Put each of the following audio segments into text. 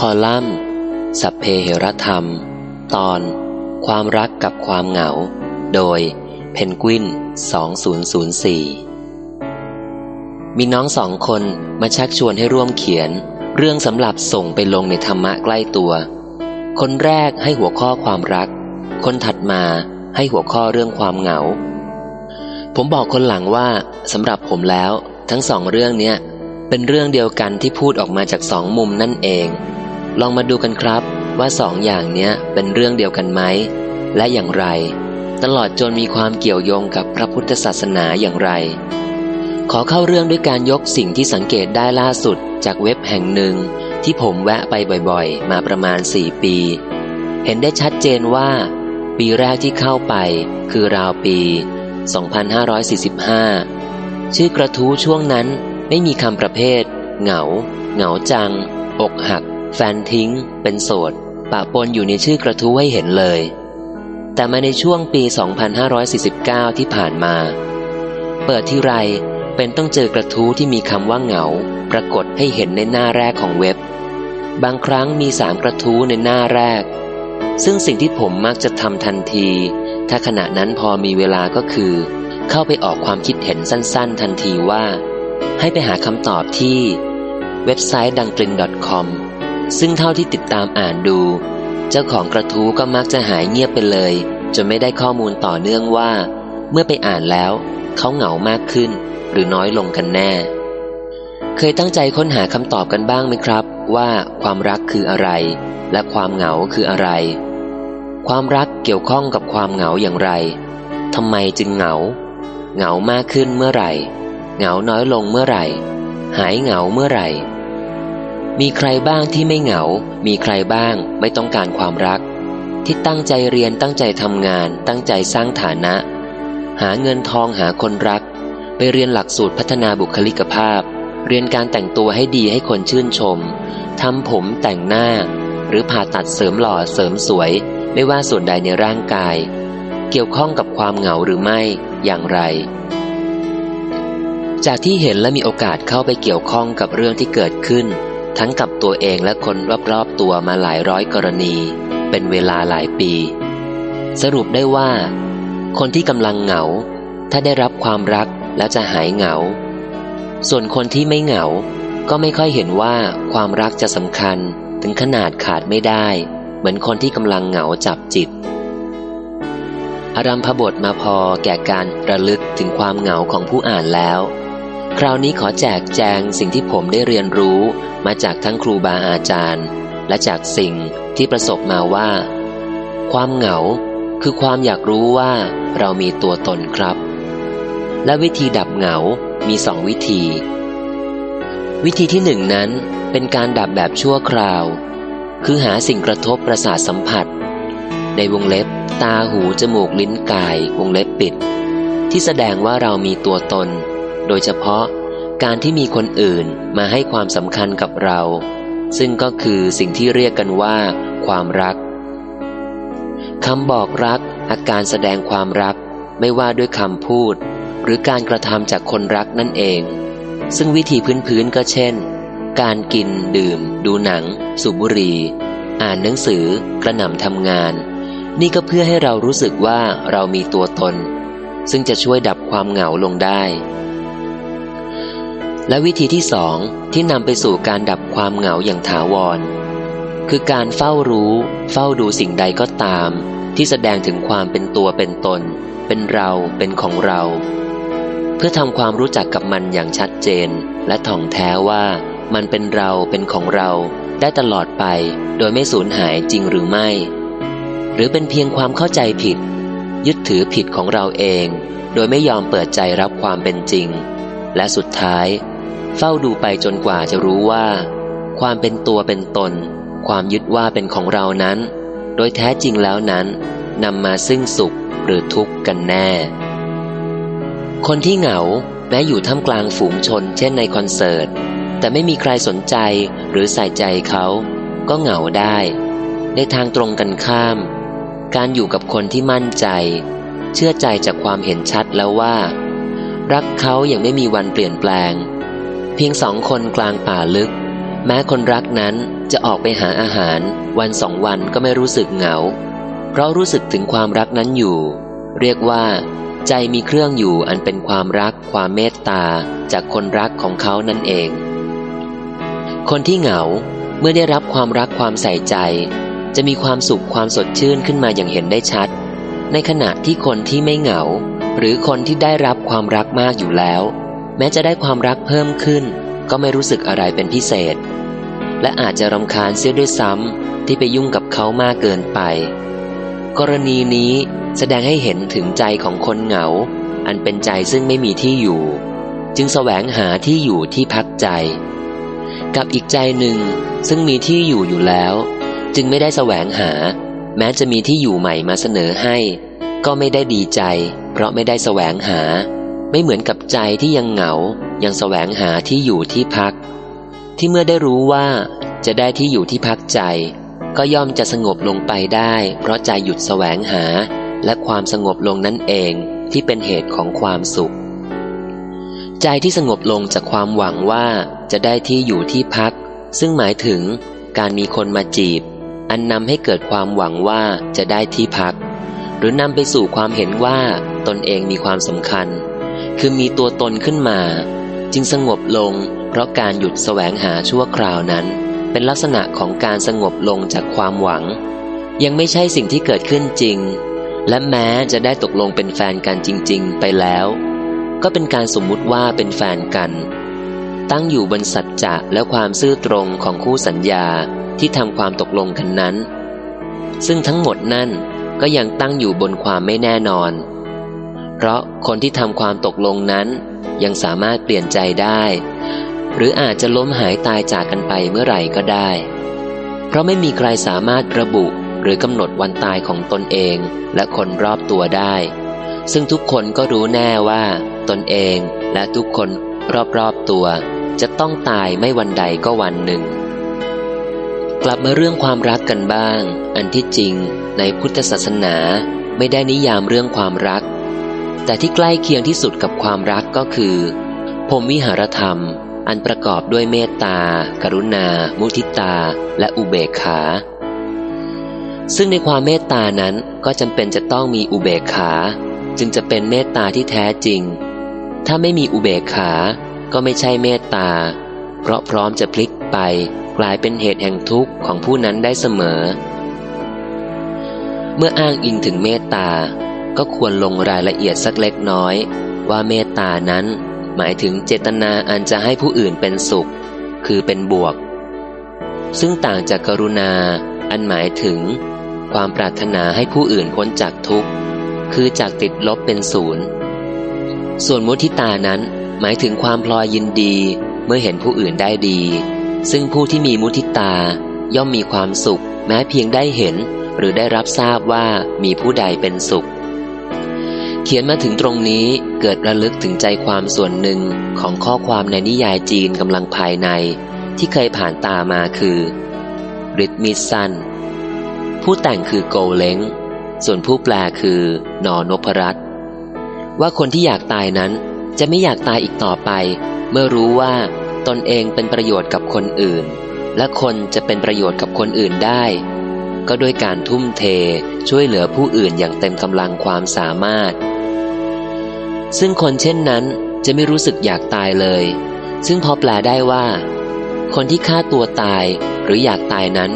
คอลัมน์ สัพเพเหระธรรม ตอน ความรักกับความเหงา โดยเพนกวิน 2004 มีน้องสองคนมาชักชวนให้ร่วมเขียน เรื่องสำหรับส่งไปลงในธรรมะใกล้ตัว คนแรกให้หัวข้อความรัก คนถัดมาให้หัวข้อเรื่องความเหงา ผมบอกคนหลังว่าสำหรับผมแล้ว ทั้งสองเรื่องเนี้ยเป็นเรื่องเดียวกันที่พูดออกมาจากสองมุมนั่นเอง ลองมาดูกันครับ ว่าสองอย่างเนี้ยเป็นเรื่องเดียวกันไหม และอย่างไร ตลอดจนมีความเกี่ยวโยงกับพระพุทธศาสนาอย่างไร ขอเข้าเรื่องด้วยการยกสิ่งที่สังเกตได้ล่าสุดจากเว็บแห่งหนึ่ง ที่ผมแวะไปบ่อยๆ มาประมาณ 4 ปี เห็นได้ชัดเจนว่า ปีแรกที่เข้าไปคือราวปี 2545 ชื่อกระทู้ช่วงนั้นไม่มีคำประเภท เหงา เหงาจัง อกหัก แฟนทิ้ง เป็นโสด ปะปนอยู่ในชื่อกระทู้ให้เห็นเลย แต่มาในช่วงปี 2549 ที่ผ่านมา เปิดที่ไรเป็นต้องเจอกระทู้ที่มีคำว่าเหงา ปรากฏให้เห็นในหน้าแรกของเว็บ บางครั้งมีสามกระทู้ในหน้าแรก ซึ่งสิ่งที่ผมมักจะทำทันที ถ้าขณะนั้นพอมีเวลาก็คือ เข้าไปออกความคิดเห็นสั้นๆ ทันทีว่า ให้ไปหาคำตอบที่ เว็บไซต์ดังกลิน .com ซึ่งเท่าที่ติดตามอ่านดู เจ้าของกระทู้ก็มักจะหายเงียบไปเลย จนไม่ได้ข้อมูลต่อเนื่องว่า เมื่อไปอ่านแล้ว เขาเหงามากขึ้น หรือน้อยลงกันแน่ เคยตั้งใจค้นหาคำตอบกันบ้างไหมครับ ว่าความรักคืออะไร และความเหงาคืออะไร ความรักเกี่ยวข้องกับความเหงาอย่างไรทำไมจึงเหงา เหงามากขึ้นเมื่อไหร่ เหงาน้อยลงเมื่อไหร่ หายเหงาเมื่อไหร่ มีใครบ้างที่ไม่เหงา มีใครบ้างไม่ต้องการความรัก ที่ตั้งใจเรียนตั้งใจทำงาน ตั้งใจสร้างฐานะ หาเงินทองหาคนรัก ไปเรียนหลักสูตรพัฒนาบุคลิกภาพ เรียนการแต่งตัวให้ดีให้คนชื่นชมทำผมแต่งหน้า หรือผ่าตัดเสริมหล่อเสริมสวย ไม่ว่าส่วนใดในร่างกาย เกี่ยวข้องกับความเหงาหรือไม่อย่างไรจากที่เห็นและมีโอกาสเข้าไปเกี่ยวข้องกับเรื่องที่เกิดขึ้น ทั้งกับตัวเองและคนรอบๆตัวมาหลายร้อยกรณี เป็นเวลาหลายปี สรุปได้ว่า คนที่กำลังเหงา ถ้าได้รับความรักแล้วจะหายเหงา ส่วนคนที่ไม่เหงา ก็ไม่ค่อยเห็นว่าความรักจะสำคัญถึงขนาดขาดไม่ได้ เหมือนคนที่กำลังเหงาจับจิตอารัมพบทมาพอแก่การระลึกถึงความเหงาของผู้อ่านแล้ว คราวนี้ขอแจกแจงสิ่งที่ผมได้เรียนรู้มาจากทั้งครูบาอาจารย์ และจากสิ่งที่ประสบมาว่า ความเหงาคือความอยากรู้ว่าเรามีตัวตนครับ และวิธีดับเหงา มีสองวิธี วิธีที่หนึ่งนั้นเป็นการดับแบบชั่วคราว คือหาสิ่งกระทบประสาทสัมผัส ในวงเล็บ ตาหู จมูก ลิ้นกาย วงเล็บปิด ที่แสดงว่าเรามีตัวตน โดยเฉพาะการที่มีคนอื่นมาให้ความสำคัญกับเรา ซึ่งก็คือสิ่งที่เรียกกันว่า ความรักคำบอกรัก อาการแสดงความรัก ไม่ว่าด้วยคำพูด หรือการกระทำจากคนรักนั่นเอง ซึ่งวิธีพื้นๆก็เช่น การกินดื่ม ดูหนัง สูบบุหรี่อ่านหนังสือกระหน่ำทำงาน นี่ก็เพื่อให้เรารู้สึกว่าเรามีตัวตน ซึ่งจะช่วยดับความเหงาลงได้ และวิธีที่สองที่นำไปสู่การดับความเหงาอย่างถาวร คือการเฝ้ารู้ เฝ้าดูสิ่งใดก็ตาม ที่แสดงถึงความเป็นตัวเป็นตน เป็นเราเป็นของเรา เพื่อทำความรู้จักกับมันอย่างชัดเจน และถ่องแท้ว่ามันเป็นเราเป็นของเราได้ตลอดไป โดยไม่สูญหายจริงหรือไม่ หรือเป็นเพียงความเข้าใจผิด ยึดถือผิดของเราเอง โดยไม่ยอมเปิดใจรับความเป็นจริง และสุดท้าย เฝ้าดูไปจนกว่าจะรู้ว่า ความเป็นตัวเป็นตน ความยึดว่าเป็นของเรานั้น โดยแท้จริงแล้วนั้นนำมาซึ่งสุขหรือทุกข์กันแน่ คนที่เหงาแม้อยู่ท่ามกลางฝูงชน เช่นในคอนเสิร์ต แต่ไม่มีใครสนใจหรือใส่ใจเขา ก็เหงาได้ ในทางตรงกันข้าม การอยู่กับคนที่มั่นใจ เชื่อใจจากความเห็นชัดแล้วว่า รักเขาอย่างไม่มีวันเปลี่ยนแปลง เพียงสองคนกลางป่าลึก แม้คนรักนั้นจะออกไปหาอาหาร วันสองวันก็ไม่รู้สึกเหงา เพราะรู้สึกถึงความรักนั้นอยู่ เรียกว่า ใจมีเครื่องอยู่อันเป็นความรักความเมตตาจากคนรักของเขานั่นเอง คนที่เหงาเมื่อได้รับความรักความใส่ใจ จะมีความสุขความสดชื่นขึ้นมาอย่างเห็นได้ชัด ในขณะที่คนที่ไม่เหงา หรือคนที่ได้รับความรักมากอยู่แล้ว แม้จะได้ความรักเพิ่มขึ้น ก็ไม่รู้สึกอะไรเป็นพิเศษ และอาจจะรำคาญเสียด้วยซ้ำที่ไปยุ่งกับเขามากเกินไป กรณีนี้แสดงให้เห็นถึงใจของคนเหงา อันเป็นใจซึ่งไม่มีที่อยู่ จึงแสวงหาที่อยู่ที่พักใจ กับอีกใจหนึ่งซึ่งมีที่อยู่อยู่แล้ว จึงไม่ได้แสวงหา แม้จะมีที่อยู่ใหม่มาเสนอให้ ก็ไม่ได้ดีใจ เพราะไม่ได้แสวงหา ไม่เหมือนกับใจที่ยังเหงา ยังแสวงหาที่อยู่ที่พัก ที่เมื่อได้รู้ว่าจะได้ที่อยู่ที่พักใจ ก็ย่อมจะสงบลงไปได้ เพราะใจหยุดแสวงหา และความสงบลงนั่นเองที่เป็นเหตุของความสุข ใจที่สงบลงจากความหวังว่าจะได้ที่อยู่ที่พัก ซึ่งหมายถึงการมีคนมาจีบ อันนำให้เกิดความหวังว่าจะได้ที่พัก หรือนำไปสู่ความเห็นว่าตนเองมีความสำคัญ คือมีตัวตนขึ้นมา จึงสงบลง เพราะการหยุดแสวงหาชั่วคราวนั้น เป็นลักษณะของการสงบลงจากความหวัง ยังไม่ใช่สิ่งที่เกิดขึ้นจริง และแม้จะได้ตกลงเป็นแฟนกันจริง ๆ ไปแล้ว ก็เป็นการสมมุติว่าเป็นแฟนกัน ตั้งอยู่บนสัจจะและความซื่อตรงของคู่สัญญาที่ทำความตกลงกันนั้น ซึ่งทั้งหมดนั่นก็ยังตั้งอยู่บนความไม่แน่นอน เพราะคนที่ทำความตกลงนั้นยังสามารถเปลี่ยนใจได้ หรืออาจจะล้มหายตายจากกันไปเมื่อไหร่ก็ได้ เพราะไม่มีใครสามารถระบุหรือกำหนดวันตายของตนเองและคนรอบตัวได้ ซึ่งทุกคนก็รู้แน่ว่า ตนเองและทุกคนรอบๆตัว จะต้องตายไม่วันใดก็วันหนึ่ง กลับมาเรื่องความรักกันบ้าง อันที่จริงในพุทธศาสนาไม่ได้นิยามเรื่องความรัก แต่ที่ใกล้เคียงที่สุดกับความรักก็คือพรมวิหารธรรม อันประกอบด้วยเมตตา กรุณา มุทิตา และอุเบกขา ซึ่งในความเมตตานั้นก็จำเป็นจะต้องมีอุเบกขา จึงจะเป็นเมตตาที่แท้จริง ถ้าไม่มีอุเบกขา ก็ไม่ใช่เมตตา เพราะพร้อมจะพลิกไปกลายเป็นเหตุแห่งทุกข์ของผู้นั้นได้เสมอ เมื่ออ้างอิงถึงเมตตา ก็ควรลงรายละเอียดสักเล็กน้อย ว่าเมตตานั้น หมายถึงเจตนาอันจะให้ผู้อื่นเป็นสุข คือเป็นบวก ซึ่งต่างจากกรุณา อันหมายถึง ความปรารถนาให้ผู้อื่นพ้นจากทุกข์ คือจากติดลบเป็นศูนย์ ส่วนมุทิตานั้นหมายถึงความพลอยยินดีเมื่อเห็นผู้อื่นได้ดี ซึ่งผู้ที่มีมุทิตาย่อมมีความสุข แม้เพียงได้เห็นหรือได้รับทราบว่ามีผู้ใดเป็นสุข เขียนมาถึงตรงนี้เกิดระลึกถึงใจความส่วนหนึ่งของข้อความในนิยายจีนกำลังภายใน ที่เคยผ่านตามาคือริทมิสันผู้แต่งคือโกเล้งส่วนผู้แปลคือนอนพรัตว่าคนที่อยากตายนั้นจะไม่อยากตายอีกต่อไป เมื่อรู้ว่าตนเองเป็นประโยชน์กับคนอื่น และคนจะเป็นประโยชน์กับคนอื่นได้ ก็ด้วยการทุ่มเทช่วยเหลือผู้อื่นอย่างเต็มกำลังความสามารถ ซึ่งคนเช่นนั้นจะไม่รู้สึกอยากตายเลย ซึ่งพอแปลได้ว่า คนที่ฆ่าตัวตายหรืออยากตายนั้น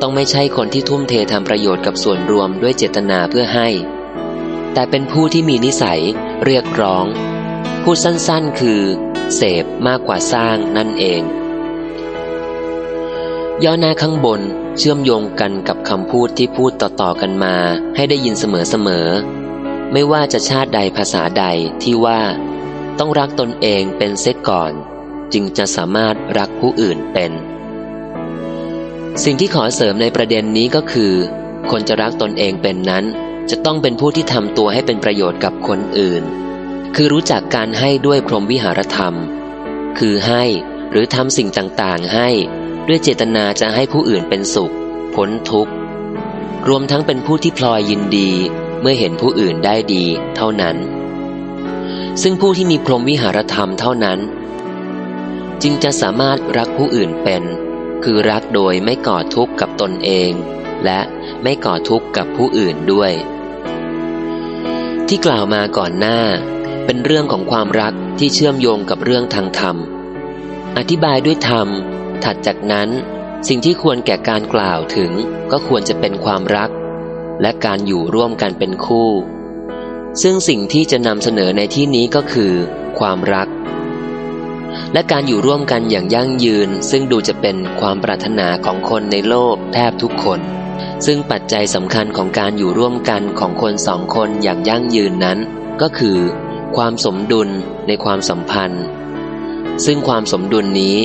ต้องไม่ใช่คนที่ทุ่มเททำประโยชน์กับส่วนรวมด้วยเจตนาเพื่อให้ แต่เป็นผู้ที่มีนิสัยเรียกร้อง พูดสั้นๆคือ เสพมากกว่าสร้างนั่นเอง ย่อหน้าข้างบนเชื่อมโยงกันกับคำพูดที่พูดต่อๆกันมาให้ได้ยินเสมอๆ ไม่ว่าจะชาติใดภาษาใดที่ว่า ต้องรักตนเองเป็นเสียก่อน จึงจะสามารถรักผู้อื่นเป็น สิ่งที่ขอเสริมในประเด็นนี้ก็คือ คนจะรักตนเองเป็นนั้น จะต้องเป็นผู้ที่ทำตัวให้เป็นประโยชน์กับคนอื่น คือรู้จักการให้ด้วยพรหมวิหารธรรม คือให้หรือทำสิ่งต่างๆให้ด้วยเจตนาจะให้ผู้อื่นเป็นสุขพ้นทุกข์ รวมทั้งเป็นผู้ที่พลอยยินดี เมื่อเห็นผู้อื่นได้ดีเท่านั้น ซึ่งผู้ที่มีพรหมวิหารธรรมเท่านั้น จึงจะสามารถรักผู้อื่นเป็น คือรักโดยไม่ก่อทุกข์กับตนเอง และไม่ก่อทุกข์กับผู้อื่นด้วย ที่กล่าวมาก่อนหน้า เป็นเรื่องของความรักที่เชื่อมโยงกับเรื่องทางธรรม อธิบายด้วยธรรม ถัดจากนั้นสิ่งที่ควรแก่การกล่าวถึงก็ควรจะเป็นความรัก และการอยู่ร่วมกันเป็นคู่ ซึ่งสิ่งที่จะนำเสนอในที่นี้ก็คือ ความรัก และการอยู่ร่วมกันอย่างยั่งยืน ซึ่งดูจะเป็นความปรารถนาของคนในโลกแทบทุกคน ซึ่งปัจจัยสำคัญของการอยู่ร่วมกันของคนสองคนอย่างยั่งยืนนั้น ก็คือ ความสมดุลในความสัมพันธ์ ซึ่งความสมดุลนี้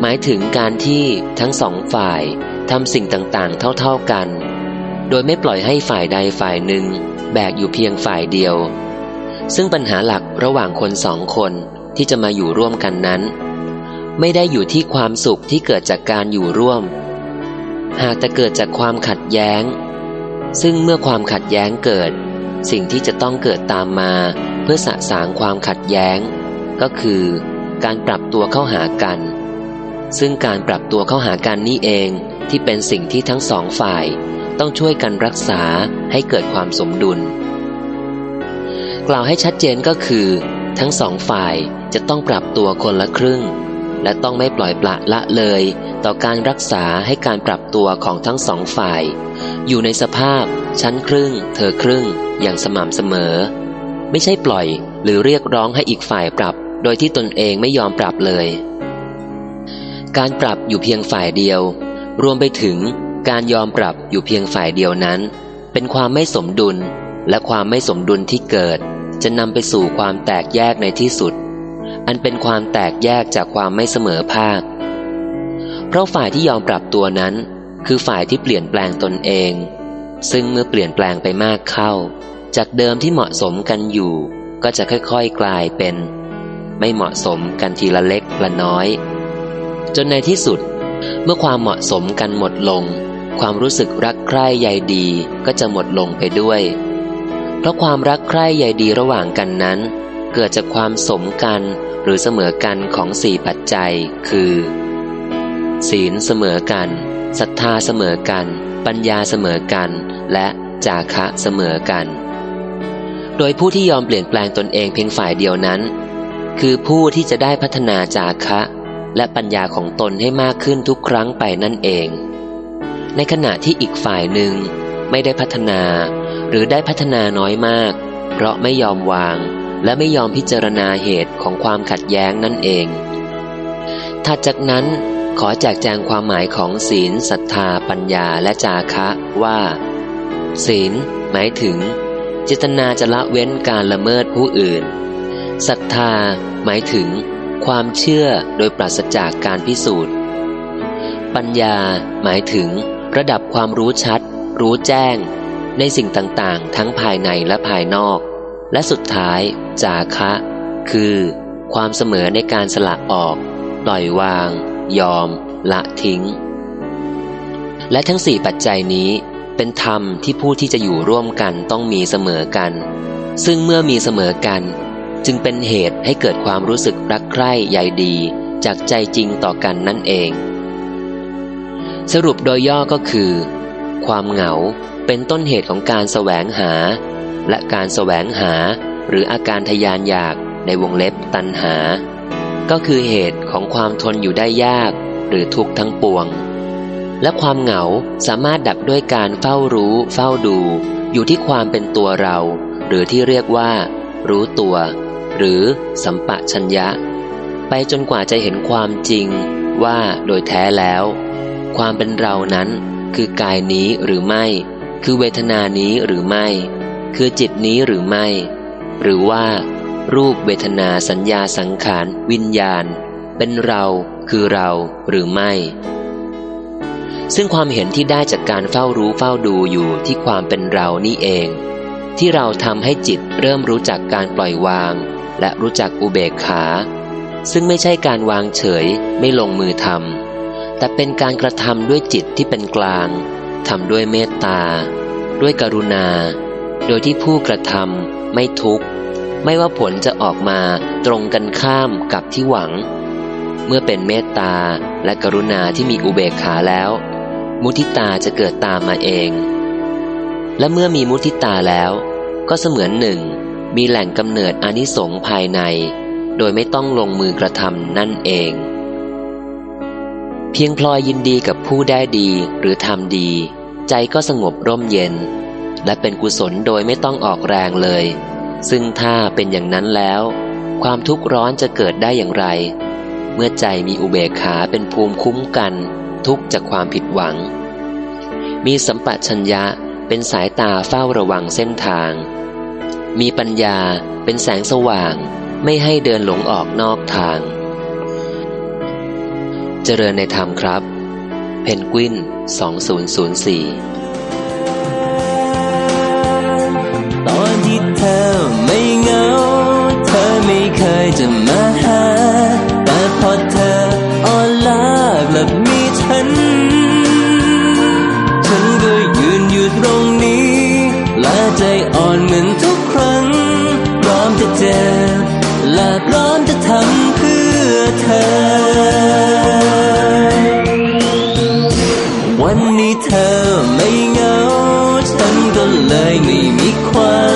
หมายถึงการที่ทั้งสองฝ่ายทำสิ่งต่างๆ เท่า ๆกัน โดยไม่ปล่อยให้ฝ่ายใดฝ่ายหนึ่ง แบกอยู่เพียงฝ่ายเดียว ซึ่งปัญหาหลักระหว่างคนสองคนที่จะมาอยู่ร่วมกันนั้น ไม่ได้อยู่ที่ความสุขที่เกิดจากการอยู่ร่วม หากแต่เกิดจากความขัดแย้ง ซึ่งเมื่อความขัดแย้งเกิด สิ่งที่จะต้องเกิดตามมา เพื่อสะสางความขัดแย้ง ก็คือการปรับตัวเข้าหากัน ซึ่งการปรับตัวเข้าหากันนี่เองที่เป็นสิ่งที่ทั้งสองฝ่าย ต้องช่วยกันรักษาให้เกิดความสมดุล กล่าวให้ชัดเจนก็คือ ทั้งสองฝ่ายจะต้องปรับตัวคนละครึ่ง และต้องไม่ปล่อยปละละเลย ต่อการรักษาให้การปรับตัวของทั้งสองฝ่าย อยู่ในสภาพ ชั้นครึ่ง เธอครึ่ง อย่างสม่ำเสมอ ไม่ใช่ปล่อยหรือเรียกร้องให้อีกฝ่ายปรับ โดยที่ตนเองไม่ยอมปรับเลย การปรับอยู่เพียงฝ่ายเดียว รวมไปถึง การยอมปรับอยู่เพียงฝ่ายเดียวนั้น เป็นความไม่สมดุลและความไม่สมดุลที่เกิด จะนำไปสู่ความแตกแยกในที่สุด อันเป็นความแตกแยกจากความไม่เสมอภาค เพราะฝ่ายที่ยอมปรับตัวนั้น คือฝ่ายที่เปลี่ยนแปลงตนเอง ซึ่งเมื่อเปลี่ยนแปลงไปมากเข้า จากเดิมที่เหมาะสมกันอยู่ ก็จะค่อยๆกลายเป็น ไม่เหมาะสมกันทีละเล็กละน้อย จนในที่สุดเมื่อความเหมาะสมกันหมดลง ความรู้สึกรักใคร่ใยดีก็จะหมดลงไปด้วย เพราะความรักใคร่ใยดีระหว่างกันนั้น เกิดจากความสมกันหรือเสมอกันของสี่ปัจจัย คือ ศีลเสมอกันศรัทธาเสมอกัน ปัญญาเสมอกัน และจาคะเสมอกัน โดยผู้ที่ยอมเปลี่ยนแปลงตนเองเพียงฝ่ายเดียวนั้น คือผู้ที่จะได้พัฒนาจาคะ และปัญญาของตนให้มากขึ้นทุกครั้งไปนั่นเอง ในขณะที่อีกฝ่ายหนึ่งไม่ได้พัฒนา หรือได้พัฒนาน้อยมาก เพราะไม่ยอมวาง และไม่ยอมพิจารณาเหตุของความขัดแย้งนั่นเองถัดจากนั้นขอแจกแจงความหมายของศีลศรัทธา ปัญญาและจาคะว่า ศีล หมายถึง เจตนาจะละเว้นการละเมิดผู้อื่นศรัทธา หมายถึง ความเชื่อโดยปราศจากการพิสูจน์ ปัญญา หมายถึง ระดับความรู้ชัด รู้แจ้ง ในสิ่งต่างๆ ทั้งภายในและภายนอก และสุดท้ายจาคะ คือ ความเสมอในการสละออก ปล่อยวาง ยอม ละทิ้ง และทั้งสี่ปัจจัยนี้เป็นธรรมที่ผู้ที่จะอยู่ร่วมกันต้องมีเสมอกัน ซึ่งเมื่อมีเสมอกัน จึงเป็นเหตุให้เกิดความรู้สึกรักใคร่ใยดี จากใจจริงต่อกันนั่นเอง สรุปโดยย่อก็คือ ความเหงาเป็นต้นเหตุของการแสวงหา และการแสวงหา หรืออาการทยานอยากในวงเล็บตันหา ก็คือเหตุของความทนอยู่ได้ยาก หรือทุกข์ทั้งปวง และความเหงาสามารถดับด้วยการเฝ้ารู้ เฝ้าดู อยู่ที่ความเป็นตัวเรา หรือที่เรียกว่า รู้ตัว หรือสัมปะชัญญะ ไปจนกว่าจะเห็นความจริงว่าโดยแท้แล้ว ความเป็นเรานั้น คือกายนี้หรือไม่ คือเวทนานี้หรือไม่ คือจิตนี้หรือไม่ หรือว่า รูปเวทนาสัญญาสังขาร วิญญาณ เป็นเราคือเราหรือไม่ ซึ่งความเห็นที่ได้จากการเฝ้ารู้เฝ้าดูอยู่ที่ความเป็นเรานี่เอง ที่เราทำให้จิตเริ่มรู้จักการปล่อยวาง และรู้จักอุเบกขา ซึ่งไม่ใช่การวางเฉยไม่ลงมือทำ แต่เป็นการกระทำด้วยจิตที่เป็นกลางทำด้วยเมตตา ด้วยกรุณา โดยที่ผู้กระทำไม่ทุกข์ ไม่ว่าผลจะออกมาตรงกันข้ามกับที่หวัง เมื่อเป็นเมตตาและกรุณาที่มีอุเบกขาแล้ว มุทิตาจะเกิดตามมาเอง และเมื่อมีมุทิตาแล้ว ก็เสมือนหนึ่ง มีแหล่งกำเนิดอนิสงส์ภายใน โดยไม่ต้องลงมือกระทำนั่นเอง พียงพลอยยินดีกับผู้ได้ดีหรือทำดี ใจก็สงบร่มเย็น และเป็นกุศลโดยไม่ต้องออกแรงเลย ซึ่งถ้าเป็นอย่างนั้นแล้ว ความทุกข์ร้อนจะเกิดได้อย่างไร เมื่อใจมีอุเบกขาเป็นภูมิคุ้มกัน ทุกจากความผิดหวัง มีสัมปชัญญะเป็นสายตาเฝ้าระวังเส้นทาง มีปัญญาเป็นแสงสว่าง ไม่ให้เดินหลงออกนอกทาง เจริญในธรรมครับ เพนกวิน 2004 ตอนที่เธอ วันนี้เธอไม่เหงา ฉันก็เลยไม่มีความ